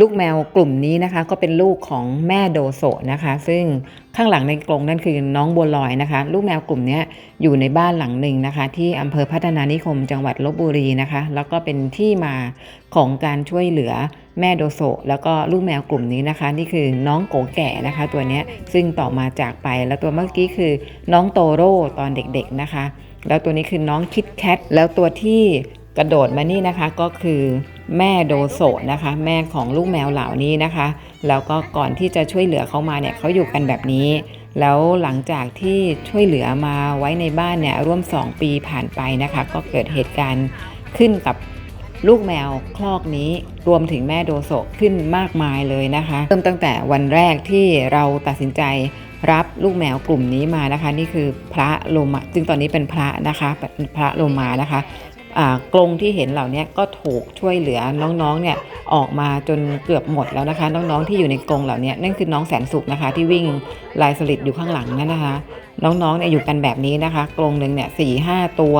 ลูกแมวกลุ่มนี้นะคะ ก็เป็นลูกของแม่โดโซนะคะ ซึ่งข้างหลังในกรงนั่นคือน้องบัวลอยนะคะ ลูกแมวกลุ่มนี้อยู่ในบ้านหลังหนึ่งนะคะ ที่อำเภอพัฒนานิคมจังหวัดลบบุรีนะคะ แล้วก็เป็นที่มาของการช่วยเหลือแม่โดโซแล้วก็ลูกแมวกลุ่มนี้นะคะ นี่คือน้องโกแก่นะคะ ตัวนี้ซึ่งต่อมาจากไปแล้วตัวเมื่อกี้คือน้องโตโร่ตอนเด็กๆนะคะ แล้วตัวนี้คือน้องคิดแคทแล้วตัวที่ กระโดดมานี่นะคะก็คือแม่โดโซนะคะ แม่ของลูกแมวเหล่านี้นะคะ แล้วก็ก่อนที่จะช่วยเหลือเขามาเนี่ยเขาอยู่กันแบบนี้ แล้วหลังจากที่ช่วยเหลือมาไว้ในบ้านเนี่ยร่วม 2 ปีผ่านไปนะคะ ก็เกิดเหตุการณ์ขึ้นกับลูกแมวคลอกนี้รวมถึงแม่โดโซขึ้นมากมายเลยนะคะ เริ่มตั้งแต่วันแรกที่เราตัดสินใจรับลูกแมวกลุ่มนี้มานะคะ นี่คือพระโลมาซึ่งตอนนี้เป็นพระนะคะเป็นพระโลมานะคะ กรงที่เห็นเหล่านี้ก็ถูกช่วยเหลือน้องๆเนี่ยออกมาจนเกือบหมดแล้วนะคะ น้องๆที่อยู่ในกรงเหล่านี้นั่นคือน้องแสนสุขนะคะ ที่วิ่งลายสลิดอยู่ข้างหลังนั่นนะคะ น้องๆเนี่ยอยู่กันแบบนี้นะคะ กรงหนึ่งเนี่ยสี่ห้าตัว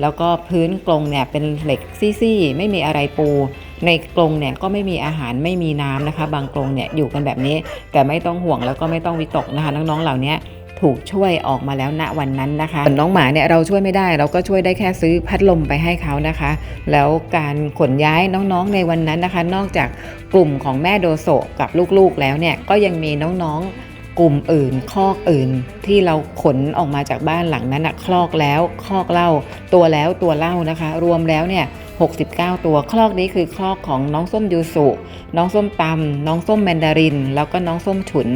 แล้วก็พื้นกรงเนี่ยเป็นเหล็กซี่ๆไม่มีอะไรปูในกรงเนี่ยก็ไม่มีอาหารไม่มีน้ำนะคะ บางกรงเนี่ยอยู่กันแบบนี้ แต่ไม่ต้องห่วงแล้วก็ไม่ต้องวิตกนะคะ น้องๆเหล่านี้ ถูกช่วยออกมาแล้วณวันนั้นนะคะส่วนน้องหมาเนี่ยเราช่วยไม่ได้ เราก็ช่วยได้แค่ซื้อพัดลมไปให้เขานะคะ แล้วการขนย้ายน้องๆในวันนั้นนะคะ นอกจากกลุ่มของแม่โดโซกับลูกๆแล้วเนี่ยก็ยังมีน้องๆกลุ่มอื่น คอกอื่น ที่เราขนออกมาจากบ้านหลังนั้นนะคลอกแล้วคอกเล่าตัวแล้วตัวเล่านะคะ รวมแล้วเนี่ย 69 ตัวคลอกนี้คือคลอกของน้องส้มยูสุ น้องส้มตำน้องส้มแมนดาริน แล้วก็น้องส้มฉุน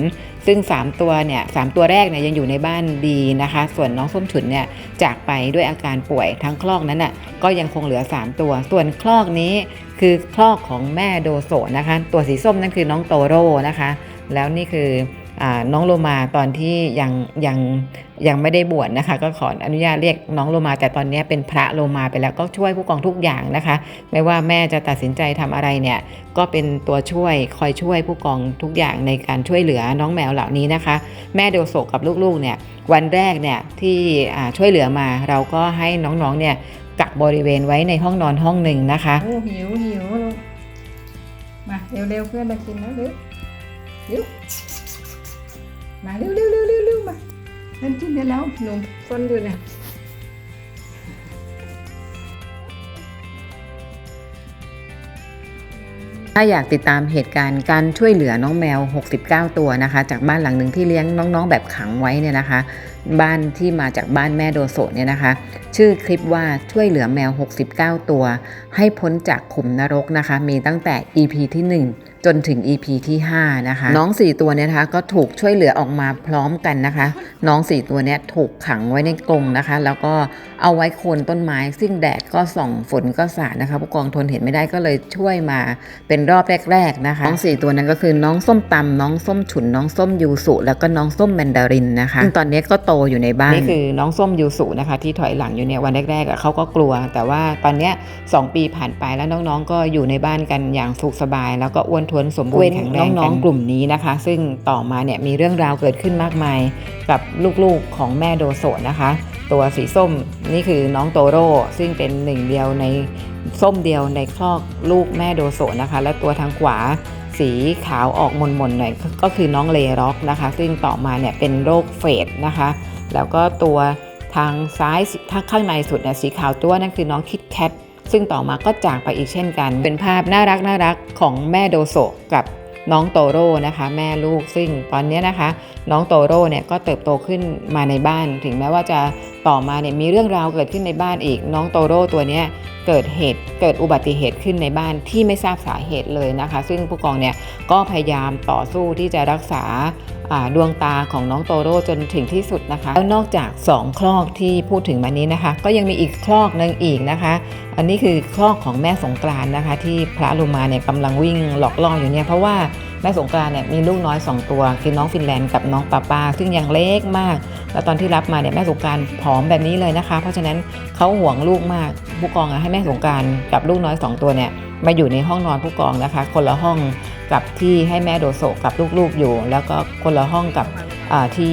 ซึ่ง 3 ตัวเนี่ยสตัวแรกเนี่ยยังอยู่ในบ้านดีนะคะ ส่วนน้องส้มฉุนเนี่ยจากไปด้วยอาการป่วยทั้งคลอกนั้นน่ะก็ยังคงเหลือ 3 ตัว ส่วนคลอกนี้คือคลอกของแม่โดโซนะคะ ตัวสีส้มนั่นคือน้องโตโร่นะคะ แล้วนี่คือ น้องโลมาตอนที่ยังยังยังไม่ได้บวชนะคะ ก็ขออนุญาตเรียกน้องโลมาแต่ตอนนี้เป็นพระโลมาไปแล้วก็ช่วยผู้กองทุกอย่างนะคะ ไม่ว่าแม่จะตัดสินใจทำอะไรเนี่ย ก็เป็นตัวช่วยคอยช่วยผู้กองทุกอย่างในการช่วยเหลือน้องแมวเหล่านี้นะคะ แม่เดโซกับลูกๆเนี่ยวันแรกเนี่ยที่ช่วยเหลือมาเราก็ให้น้องๆเนี่ยกักบริเวณไว้ในห้องนอนห้องหนึ่งนะคะโอ้หิวหิวมาเร็วๆเพื่อนมากินแล้วเร็วเร็ว มาเร็วเร็วเร็วเร็วเร็วมาเล่นกินได้แล้วหนุ่มซนอยู่เนี่ยถ้าอยากติดตามเหตุการณ์การช่วยเหลือน้องแมว 69 ตัวนะคะ จากบ้านหลังหนึ่งที่เลี้ยงน้องๆ แบบขังไว้เนี่ยนะคะ บ้านที่มาจากบ้านแม่โดโซเนี่ยนะคะ ชื่อคลิปว่าช่วยเหลือแมว 69 ตัว ให้พ้นจากขุมนรกนะคะ มีตั้งแต่ EP ที่ 1 จนถึง EP ที่ 5 นะคะ น้อง 4 ตัวเนี่ยนะคะก็ถูกช่วยเหลือออกมาพร้อมกันนะคะ น้อง 4 ตัวเนี้ยถูกขังไว้ในกรงนะคะ แล้วก็เอาไว้โคนต้นไม้ ซึ่งแดดก็ส่องฝนก็สาดนะคะผู้กองทนเห็นไม่ได้ก็เลยช่วยมาเป็นรอบแรก ๆ นะคะ น้อง 4 ตัวนั้นก็คือน้องส้มตำน้องส้มฉุน น้องส้มยูสุแล้วก็น้องส้มแมนดารินนะคะซึ่งตอนนี้ก็โตอยู่ในบ้านนี่คือน้องส้มยูสุนะคะที่ถอยหลังอยู่เนี่ยวันแรกๆอะเขาก็กลัว แต่ว่าตอนเนี้ยสองปีผ่านไปแล้วน้องๆ ก็อยู่ในบ้านกันอย่างสุขสบาย แล้วก็อ้วนท้วนสมบูรณ์แข็งแรงน้องๆกลุ่มนี้นะคะ ซึ่งต่อมาเนี่ยมีเรื่องราวเกิดขึ้นมากมายกับลูกๆของแม่โดโซนะคะ ตัวสีส้มนี่คือน้องโตโร่ซึ่งเป็นหนึ่งเดียวในส้มเดียวในคลอกลูกแม่โดโซนะคะ และตัวทางขวาสีขาวออกมนๆหน่อยก็คือน้องเลร็อกนะคะ ซึ่งต่อมาเนี่ยเป็นโรคเฟดนะคะ แล้วก็ตัวทางซ้ายทาข้างในสุดเนี่ยสีขาวตัวนั่นคือน้องคิดแคท ซึ่งต่อมาก็จากไปอีกเช่นกัน เป็นภาพน่ารักน่ารักของแม่โดโซกับน้องโตโร่นะคะแม่ลูกซึ่งตอนนี้นะคะ น้องโตโร่เนี่ยก็เติบโตขึ้นมาในบ้าน ถึงแม้ว่าจะต่อมาเนี่ยมีเรื่องราวเกิดขึ้นในบ้านอีก น้องโตโร่ตัวเนี้ยเกิดเหตุเกิดอุบัติเหตุขึ้นในบ้านที่ไม่ทราบสาเหตุเลยนะคะ ซึ่งผู้กองเนี่ยก็พยายามต่อสู้ที่จะรักษา ดวงตาของน้องโตโร่จนถึงที่สุดนะคะ แล้วนอกจาก 2 คลอกที่พูดถึงมานี้นะคะ ก็ยังมีอีกคลอกหนึ่งอีกนะคะ อันนี้คือคลอกของแม่สงกรานนะคะ ที่พระลูมาเนี่ยกำลังวิ่งหลอกล่ออยู่เนี่ยเพราะว่าแม่สงกรานเนี่ยมีลูกน้อย 2 ตัว คือน้องฟินแลนด์กับน้องปาปาซึ่งยังเล็กมาก แล้วตอนที่รับมาเนี่ยแม่สงกรารผอมแบบนี้เลยนะคะ เพราะฉะนั้นเขาห่วงลูกมากผู้กองให้แม่สงกรารกับลูกน้อย 2 ตัวเนี่ยมาอยู่ในห้องนอนผู้กองนะคะ คนละห้อง กับที่ให้แม่โดโซกับลูกๆอยู่ แล้วก็คนละห้องกับที่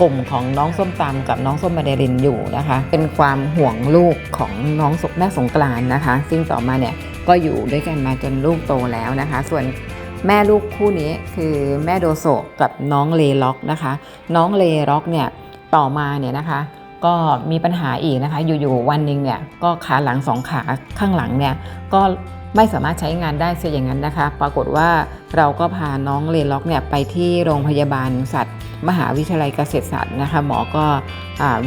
กลุ่มของน้องส้มตำกับน้องส้มมาเดรินอยู่นะคะ เป็นความห่วงลูกของน้องแม่สงกรานนะคะ ซึ่งต่อมาเนี่ยก็อยู่ด้วยกันมาจนลูกโตแล้วนะคะ ส่วนแม่ลูกคู่นี้คือแม่โดโซกับน้องเลล็อกนะคะ น้องเลล็อกเนี่ยต่อมาเนี่ยนะคะก็มีปัญหาอีกนะคะ อยู่ๆวันหนึ่งเนี่ยก็ขาหลังสองขาข้างหลังเนี่ยก็ ไม่สามารถใช้งานได้เสียอย่างนั้นนะคะ ปรากฏว่าเราก็พาน้องเลล็อกเนี่ยไปที่โรงพยาบาลสัตว์ มหาวิทยาลัยเกษตรศาสตร์นะคะหมอก็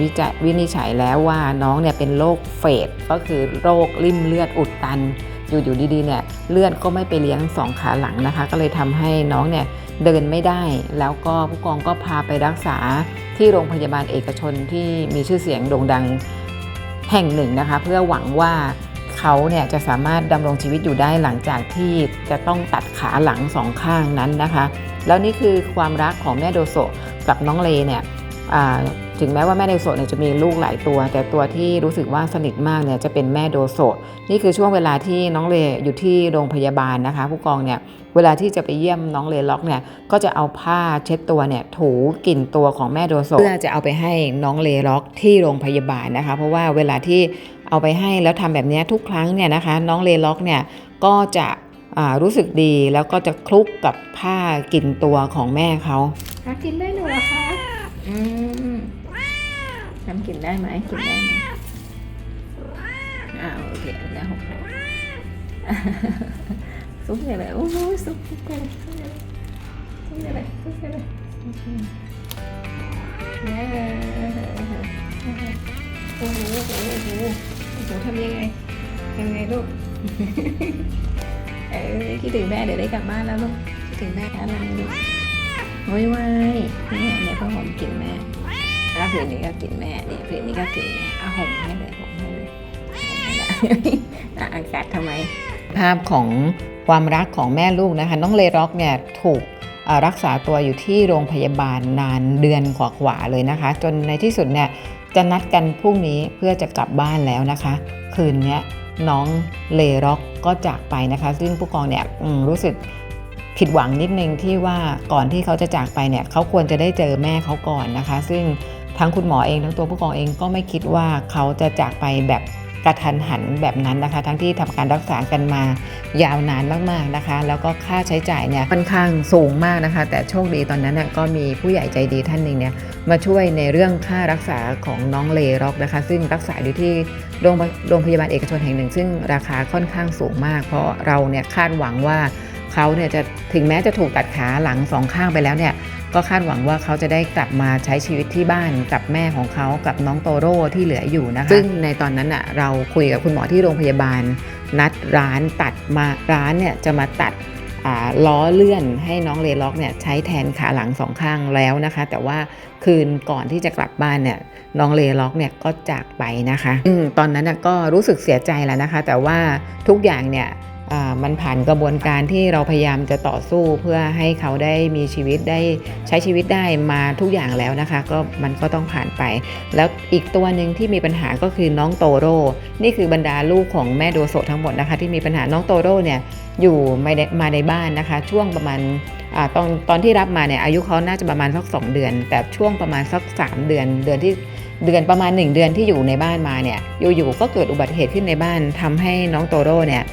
วิจัยวินิจฉัยแล้วว่าน้องเนี่ยเป็นโรคเฟดก็คือโรคริ่มเลือดอุดตัน อยู่ๆดีๆเนี่ยเลือดก็ไม่ไปเลี้ยงสองขาหลังนะคะ ก็เลยทำให้น้องเนี่ยเดินไม่ได้ แล้วก็ผู้กองก็พาไปรักษาที่โรงพยาบาลเอกชนที่มีชื่อเสียงโด่งดังแห่งหนึ่งนะคะ เพื่อหวังว่า เขาเนี่ยจะสามารถดำรงชีวิตอยู่ได้หลังจากที่จะต้องตัดขาหลังสองข้างนั้นนะคะ แล้วนี่คือความรักของแม่โดโซกับน้องเลเนี่ยถึงแม้ว่าแม่โดโซเนี่ยจะมีลูกหลายตัว แต่ตัวที่รู้สึกว่าสนิทมากเนี่ยจะเป็นแม่โดโซนี่คือช่วงเวลาที่น้องเลอยู่ที่โรงพยาบาลนะคะ ผู้กองเนี่ยเวลาที่จะไปเยี่ยมน้องเลล็อกเนี่ยก็จะเอาผ้าเช็ดตัวเนี่ยถูกลิ่นตัวของแม่โดโซเพื่อจะเอาไปให้น้องเลล็อกที่โรงพยาบาลนะคะ เพราะว่าเวลาที่ เอาไปให้แล้วทำแบบเนี้ยทุกครั้งเนี่ยนะคะ น้องเลล็อกเนี่ยก็จะอ่ารู้สึกดีแล้วก็จะคลุกกับผ้ากลิ่นตัวของแม่เขาคะกินได้หนูเหรอคะอืมทำกินได้ไหมกินได้ไหมอ่าโอเคอันนี้หกแล้วซุปใหญ่เลยโอ้โหซุปซุปใหญ่เลยซุปใหญ่เลยซุปใหญ่เลยโอเคเย้โอ้โหโอ้โห โอ้โหโอ้โหทำยังไงทำยังไงลูก เออคิดถึงแม่เดี๋ยวได้กลับบ้านแล้วลูกคิดถึงแม่อะไรลูกโวยวายเนี่ยเนี่ยพ่อหอมกินแม่แล้วผืนนี้ก็กินแม่เนี่ยผืนนี้ก็กินแม่เอาห่มให้เลยห่มให้เลยห่มให้เลยอะอากาศทำไม ภาพของความรักของแม่ลูกนะคะน้องเลร็อกเนี่ยถูกเอ่อรักษาตัวอยู่ที่โรงพยาบาลนานเดือนกว่าๆเลยนะคะ จนในที่สุดเนี่ย จะนัดกันพรุ่งนี้เพื่อจะกลับบ้านแล้วนะคะ คืนนี้น้องเลร็อกก็จากไปนะคะ ซึ่งผู้กองเนี่ยรู้สึกผิดหวังนิดนึงที่ว่าก่อนที่เขาจะจากไปเนี่ยเขาควรจะได้เจอแม่เขาก่อนนะคะ ซึ่งทั้งคุณหมอเองทั้งตัวผู้กองเองก็ไม่คิดว่าเขาจะจากไปแบบ กระทันหันแบบนั้นนะคะ ทั้งที่ทำการรักษากันมายาวนานมากๆนะคะ แล้วก็ค่าใช้จ่ายเนี่ยค่อนข้างสูงมากนะคะ แต่โชคดีตอนนั้นน่ะก็มีผู้ใหญ่ใจดีท่านหนึ่งเนี่ยมาช่วยในเรื่องค่ารักษาของน้องเลร็อกนะคะ ซึ่งรักษาอยู่ที่โรงโรงพยาบาลเอกชนแห่งหนึ่ง ซึ่งราคาค่อนข้างสูงมาก เพราะเราเนี่ยคาดหวังว่าเขาเนี่ยจะถึงแม้จะถูกตัดขาหลังสองข้างไปแล้วเนี่ย ก็คาดหวังว่าเขาจะได้กลับมาใช้ชีวิตที่บ้านกับแม่ของเขากับน้องโตโร่ที่เหลืออยู่นะคะซึ่งในตอนนั้นอะเราคุยกับคุณหมอที่โรงพยาบาล นัดร้านตัดมาร้านเนี่ยจะมาตัดล้อเลื่อนให้น้องเลล็อกเนี่ยใช้แทนขาหลังสองข้างแล้วนะคะ แต่ว่าคืนก่อนที่จะกลับบ้านเนี่ยน้องเลล็อกเนี่ยก็จากไปนะคะอตอนนั้นก็รู้สึกเสียใจแล้วนะคะ แต่ว่าทุกอย่างเนี่ย มันผ่านกระบวนการที่เราพยายามจะต่อสู้เพื่อให้เขาได้มีชีวิตได้ใช้ชีวิตได้มาทุกอย่างแล้วนะคะ ก็มันก็ต้องผ่านไป แล้วอีกตัวหนึ่งที่มีปัญหาก็คือน้องโตโร่นี่คือบรรดาลูกของแม่โดโซทั้งหมดนะคะ ที่มีปัญหาน้องโตโร่เนี่ยอยู่ไม่ได้มาในบ้านนะคะ ช่วงประมาณอตอนตอนที่รับมาเนี่ยอายุเขาน่าจะประมาณสักสองเดือน แต่ช่วงประมาณสักสามเดือน เดือนที่เดือนประมาณ 1 เดือนที่อยู่ในบ้านมาเนี่ยอยู่ๆก็เกิดอุบัติเหตุขึ้นในบ้านทำให้น้องโตโร่เนี่ย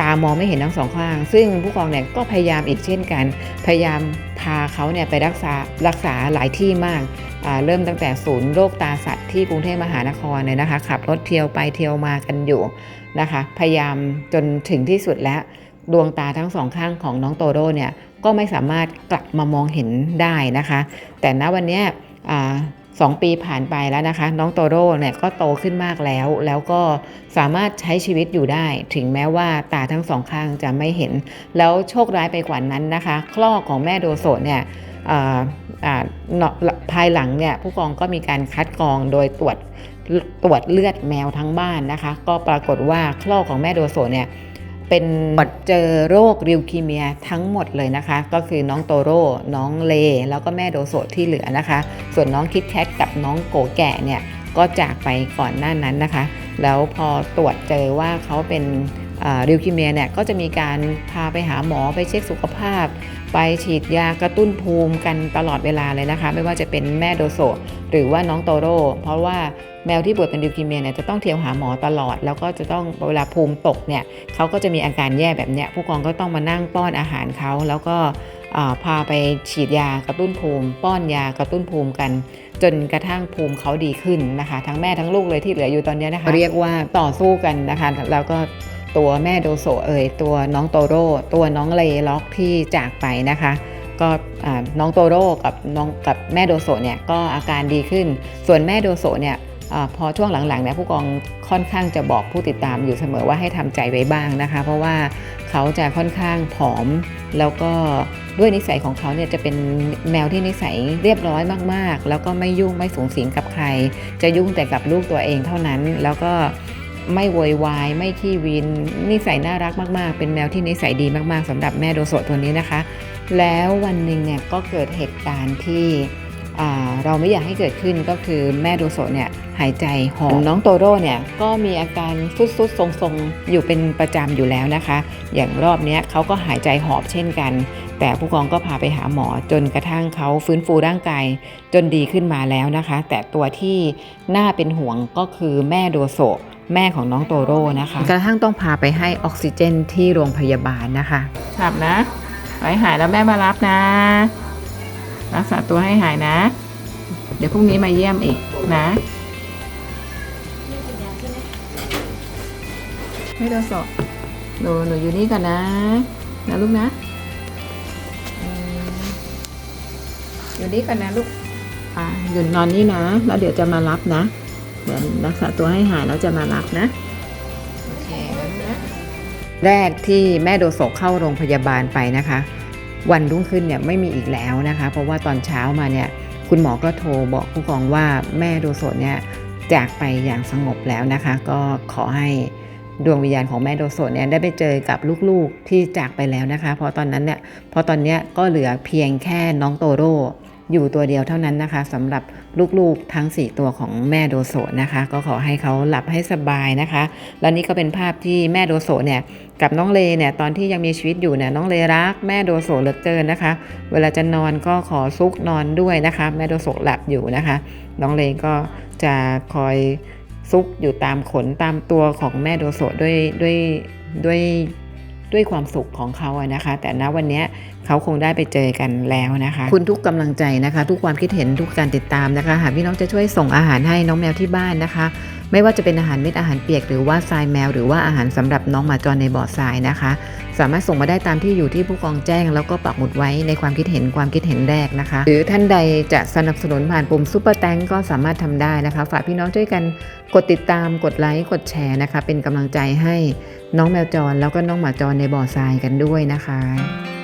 ตามองไม่เห็นทั้งสองข้าง ซึ่งผู้กองเนี่ยก็พยายามอีกเช่นกัน พยายามพาเขาเนี่ยไปรักษารักษาหลายที่มาก เริ่มตั้งแต่ศูนย์โรคตาสัตว์ที่กรุงเทพมหานครเลยนะคะขับรถเที่ยวไปเที่ยวมากันอยู่นะคะ พยายามจนถึงที่สุดแล้วดวงตาทั้งสองข้างของน้องโตโร่เนี่ยก็ไม่สามารถกลับมามองเห็นได้นะคะ แต่ณวันนี้ ยอ่าสองปีผ่านไปแล้วนะคะ น้องโตโร่เนี่ยก็โตขึ้นมากแล้ว แล้วก็สามารถใช้ชีวิตอยู่ได้ ถึงแม้ว่าตาทั้งสองข้างจะไม่เห็น แล้วโชคร้ายไปกว่านั้นนะคะ คลอกของแม่โดโซเนี่ยอ่าอ่าภายหลังเนี่ยผู้กองก็มีการคัดกรองโดยตรวจตรวจเลือดแมวทั้งบ้านนะคะ ก็ปรากฏว่าคลอกของแม่โดโซเนี่ย เป็นเจอโรคริวคีเมียทั้งหมดเลยนะคะ ก็คือน้องโตโร่น้องเล แล้วก็แม่โดโซที่เหลือนะคะ ส่วนน้องคิดแคทกับน้องโกแก่เนี่ยก็จากไปก่อนหน้านั้นนะคะ แล้วพอตรวจเจอว่าเขาเป็น ริวคิเมียเนี่ยก็จะมีการพาไปหาหมอไปเช็คสุขภาพ ไปฉีดยากระตุ้นภูมิกันตลอดเวลาเลยนะคะ ไม่ว่าจะเป็นแม่โดโซหรือว่าน้องโตโร่เพราะว่าแมวที่ป่วยเป็นริวคิเมียเนี่ยจะต้องเที่ยวหาหมอตลอด แล้วก็จะต้องเวลาภูมิตกเนี่ยเขาก็จะมีอาการแย่แบบเนี้ยผู้กองก็ต้องมานั่งป้อนอาหารเขาแล้วก็พาไปฉีดยากระตุ้นภูมิ ป้อนยากระตุ้นภูมิกัน จนกระทั่งภูมิเขาดีขึ้นนะคะ ทั้งแม่ทั้งลูกเลยที่เหลืออยู่ตอนนี้นะคะ เรียกว่าต่อสู้กันนะคะแล้วก็ ตัวแม่โดโซเอ่ยตัวน้องโตโร่ตัวน้องเลล็อกที่จากไปนะคะ ก็น้องโตโร่กับน้องกับแม่โดโซเนี่ยก็อาการดีขึ้น ส่วนแม่โดโซเนี่ยอพอช่วงหลังๆเนี่ยผู้กองค่อนข้างจะบอกผู้ติดตามอยู่เสมอว่าให้ทำใจไว้บ้างนะคะ เพราะว่าเขาจะค่อนข้างผอม แล้วก็ด้วยนิสัยของเขาเนี่ยจะเป็นแมวที่นิสัยเรียบร้อยมากๆ แล้วก็ไม่ยุ่งไม่สูงสิงกับใคร จะยุ่งแต่กับลูกตัวเองเท่านั้นแล้วก็ ไม่โวยวายไม่ขี้วิน นิสัยน่ารักมากๆ เป็นแมวที่นิสัยดีมากๆสำหรับแม่โดโซตัวนี้นะคะ แล้ววันหนึ่งเนี่ยก็เกิดเหตุการณ์ที่เราไม่อยากให้เกิดขึ้นก็คือแม่โดโซเนี่ยหายใจหอบน้องโตโร่เนี่ยก็มีอาการสุดๆทรงๆ อยู่เป็นประจำอยู่แล้วนะคะ อย่างรอบนี้เขาก็หายใจหอบเช่นกัน แต่ผู้กองก็พาไปหาหมอจนกระทั่งเขาฟื้นฟูร่างกายจนดีขึ้นมาแล้วนะคะ แต่ตัวที่น่าเป็นห่วงก็คือแม่โดโซ แม่ของน้องโตโร่นะคะกระทั่งต้องพาไปให้ออกซิเจนที่โรงพยาบาลนะคะหลับนะไปหายแล้วแม่มารับนะ รักษาตัวให้หายนะ เดี๋ยวพรุ่งนี้มาเยี่ยมอีกนะไม่โดนสอบหนูหนูอยู่นี่ก่อนนะ นะลูกนะอืมอยู่นี่ก่อนนะลูกอ่าอยู่นอนนี่นะ แล้วเดี๋ยวจะมารับนะเดี๋ยวรักษาตัวให้หายแล้วจะมารับนะโอเคนะลูกนะแรกที่แม่โดโซเข้าโรงพยาบาลไปนะคะ วันรุ่งขึ้นเนี่ยไม่มีอีกแล้วนะคะ เพราะว่าตอนเช้ามาเนี่ยคุณหมอก็โทรบอกผู้กองว่าแม่โดโซเนี่ยจากไปอย่างสงบแล้วนะคะ ก็ขอให้ดวงวิญญาณของแม่โดโซเนี่ยได้ไปเจอกับลูกๆที่จากไปแล้วนะคะ เพราะตอนนั้นเนี่ยเพราะตอนเนี้ยก็เหลือเพียงแค่น้องโตโร่ อยู่ตัวเดียวเท่านั้นนะคะสำหรับลูกๆทั้ง 4 ตัวของแม่โดโซนะคะ ก็ขอให้เขาหลับให้สบายนะคะ แล้วนี่ก็เป็นภาพที่แม่โดโซเนี่ยกับน้องเลเนี่ยตอนที่ยังมีชีวิตอยู่เนี่ยน้องเลรักแม่โดโซเหลือเกินนะคะ เวลาจะนอนก็ขอซุกนอนด้วยนะคะ แม่โดโซหลับอยู่นะคะ น้องเลก็จะคอยซุกอยู่ตามขนตามตัวของแม่โดโซด้วยด้วยด้วย ด้วยความสุขของเขาอะนะคะ แต่ณวันนี้เขาคงได้ไปเจอกันแล้วนะคะ คุณทุกกำลังใจนะคะ ทุกความคิดเห็นทุกการติดตามนะคะ หากพี่น้องจะช่วยส่งอาหารให้น้องแมวที่บ้านนะคะ ไม่ว่าจะเป็นอาหารเม็ดอาหารเปียกหรือว่าทรายแมว หรือว่าอาหารสำหรับน้องหมาจรในบ่อทรายนะคะ สามารถส่งมาได้ตามที่อยู่ที่ผู้กองแจ้ง แล้วก็ปักหมุดไว้ในความคิดเห็นความคิดเห็นแรกนะคะ หรือท่านใดจะสนับสนุนผ่านปุ่มซุปเปอร์แตงก็สามารถทำได้นะคะ ฝากพี่น้องช่วยกันกดติดตามกดไลค์กดแชร์นะคะ เป็นกำลังใจให้น้องแมวจรแล้วก็น้องหมาจรในบ่อทรายกันด้วยนะคะ